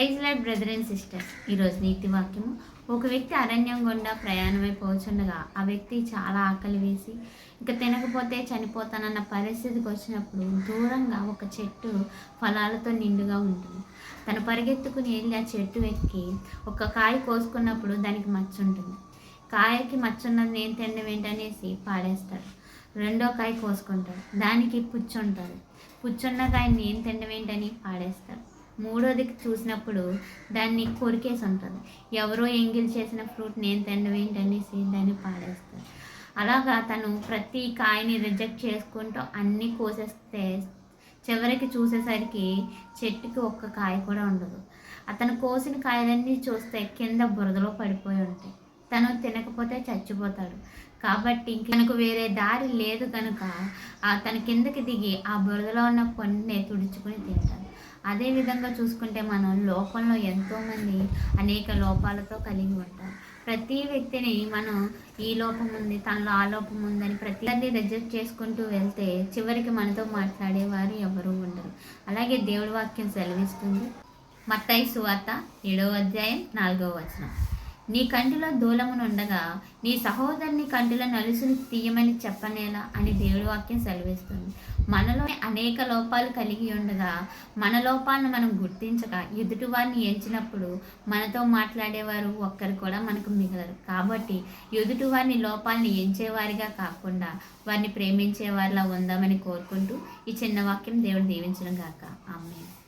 Praise light brother and sisters ఈరోజు నీతి వాక్యము ఒక వ్యక్తి అరణ్యం గుండా ప్రయాణమైపోతుండగా ఆ వ్యక్తి చాలా ఆకలి వేసి ఇక తినకపోతే చనిపోతానన్న పరిస్థితికి వచ్చినప్పుడు దూరంగా ఒక చెట్టు ఫలాలతో నిండుగా ఉంటుంది. తను పరిగెత్తుకుని వెళ్ళి ఆ చెట్టు ఎక్కి ఒక కాయ కోసుకున్నప్పుడు దానికి మచ్చ ఉంటుంది కాయకి మచ్చ ఉన్నది నేను తినడం ఏంటనేసి పాడేస్తాడు. రెండో కాయ కోసుకుంటాడు. దానికి పుచ్చు పుచ్చున్న కాయ నేను తినడం ఏంటని పాడేస్తాడు. మూడోది చూసినప్పుడు దాన్ని కొరికేసి ఉంటుంది ఎవరో ఎంగిల్ చేసిన ఫ్రూట్ నేను తినడం ఏంటనేసి దాన్ని పాడేస్తారు అలాగా తను ప్రతి కాయని రిజెక్ట్ చేసుకుంటూ అన్నీ కోసేస్తే చివరికి చూసేసరికి చెట్టుకి ఒక్క కాయ కూడా ఉండదు. అతను కోసిన కాయలన్నీ చూస్తే కింద బురదలో పడిపోయి ఉంటాయి. తను తినకపోతే చచ్చిపోతాడు. కాబట్టి తనకు వేరే దారి లేదు కనుక ఆ తన కిందకి దిగి ఆ బురదలో ఉన్న పండుని తుడుచుకుని తింటాడు. అదేవిధంగా చూసుకుంటే మనం లోకంలో ఎంతోమంది అనేక లోపాలతో కలిగి ఉంటారు. ప్రతి వ్యక్తిని మనం ఈ లోపం ఉంది తనలో ఆ లోపం ఉందని ప్రతి రిజెక్ట్ చేసుకుంటూ వెళ్తే చివరికి మనతో మాట్లాడేవారు ఎవరు ఉండరు. అలాగే దేవుడి వాక్యం సెలవిస్తుంది. మత్తాయి సువార్త ఏడవ అధ్యాయం నాలుగవ వచనం. నీ కంటిలో దూలమునుండగా నీ సహోదరుని కంటిలో నలుసులు తీయమని చెప్పనేలా అని దేవుడి వాక్యం సెలవిస్తుంది. మనలో అనేక లోపాలు కలిగి ఉండగా మన లోపాలను మనం గుర్తించక ఎదుటి వారిని ఎంచినప్పుడు మనతో మాట్లాడేవారు ఒక్కరు కూడా మనకు మిగలరు. కాబట్టి ఎదుటి వారిని ఎంచేవారిగా కాకుండా వారిని ప్రేమించేవారిలా ఉందామని కోరుకుంటూ ఈ చిన్న వాక్యం దేవుడు దీవించడం గాక. ఆమె